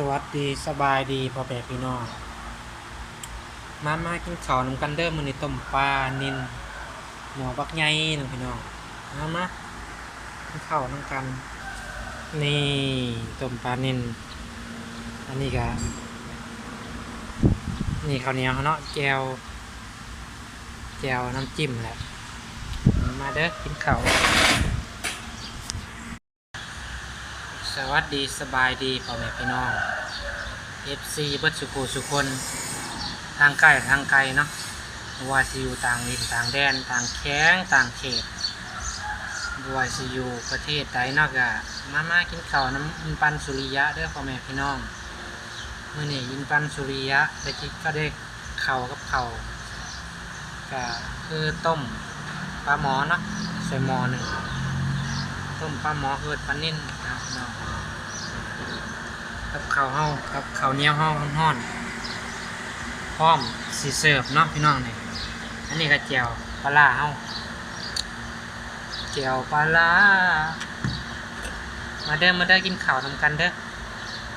สวัสดีสบายดีพ่อแม่พี่น้อง มามากินข้าวนำกันเด้อมื้อนี้ต้มปลานินหมอบักใหญ่นึงพี่น้องมามากินข้าวนำกัน นี่ต้มปลานินอันนี้ก็นี่ข้าวเหนียวเนาะแจวแจวน้ำจิ้มแหละมาเด้อกินข้าว สวัสดีสบายดีพ่อแม่พี่น้อง FC เบิดสุโขสุคน ทางใกล้ทางไกลเนาะว่าสิอยู่ต่างดินต่างแดนต่างแข้งต่างเขตบว่าสิอยู่ประเทศใดเนากมาม่ากินข้าวน้ำปันสุริยะเด้อพ่อแม่พี่น้องเมื้อนี้อินปันสุริยะได้กินก็ได้เข้ากับเข้าก็คือต้มปลาหมอเนาะใส่หมอหนึ่งต้มปลาหมอเกิดปลานิ่นนะครับพี่น้อง กับข้าวเฮากับข้าวเหนียวเฮาฮ้อนๆพร้อมสีเสิร์ฟเนาะพี่น้องนี่อันนี้ก็เจียวปลาร้าเฮาเจียวปลาร้ามาเด้อมาเด้อกินข้าวนำกันเด้อ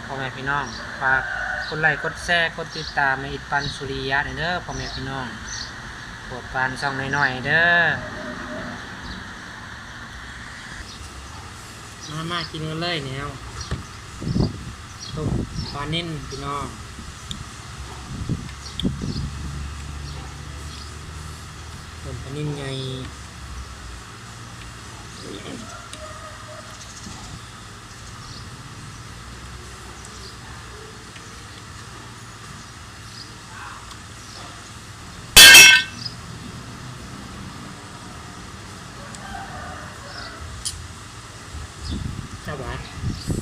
พ่อแม่พี่น้องฝากกดไลค์กดแชร์กดติดตามในอิดปันสุริยะเด้อพ่อแม่พี่น้องปวดปานช่องน้อยๆเด้อมามากินกันเลยแนว ต้มปลาเนิ่นพี่น้องผมปลาเนิ่นไงจ้าบ้า